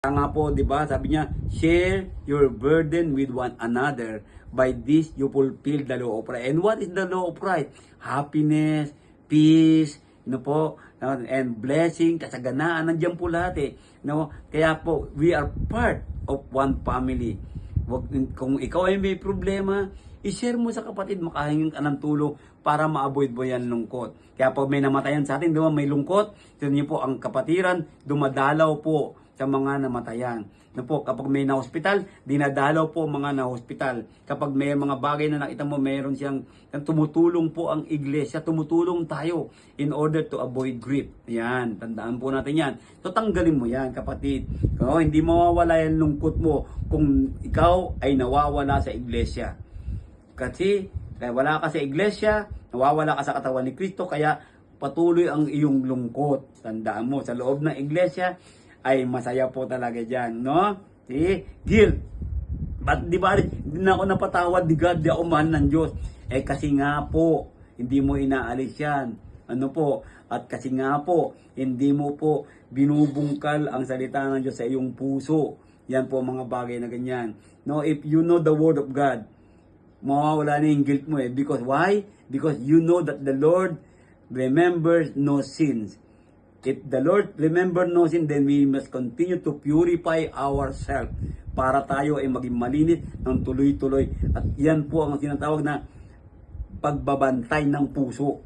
Nga po, di ba, sabi niya, share your burden with one another. By this, you fulfill the law of right. And what is the law of right? Happiness, peace, no po, and blessing, kasaganaan, nandiyan po lahat eh. No? Kaya po, we are part of one family. Kung ikaw ay may problema, i-share mo sa kapatid, makahingin ka ng tulong para ma-avoid mo yan lungkot. Kaya pag may namatayan sa atin, di ba, may lungkot, tignan niyo po, ang kapatiran, dumadalaw po sa mga namatayan. Na po, kapag may na-hospital, dinadalaw po mga na-hospital. Kapag may mga bagay na nakita mo, mayroon siyang tumutulong po ang iglesia, tumutulong tayo in order to avoid grief. Yan, tandaan po natin yan. So, tanggalin mo yan, kapatid. O, hindi mawawala yung lungkot mo kung ikaw ay nawawala sa iglesia. Kasi kaya wala ka sa iglesia, nawawala ka sa katawan ni Kristo, kaya patuloy ang iyong lungkot. Tandaan mo, sa loob ng iglesia, ay masaya po talaga dyan, no? See? Guilt. Ba't di ba, hindi na ako napatawad ni God, di ako mahal ng Diyos. Eh kasi nga po, hindi mo inaalis yan. Ano po? At kasi nga po, hindi mo po binubungkal ang salita ng Diyos sa iyong puso. Yan po mga bagay na ganyan. No, if you know the word of God, mawawala na yung guilt mo eh. Because why? Because you know that the Lord remembers no sins. If the Lord remember no sin, then we must continue to purify ourselves para tayo ay maging malinis ng tuloy-tuloy. At yan po ang tinatawag na pagbabantay ng puso.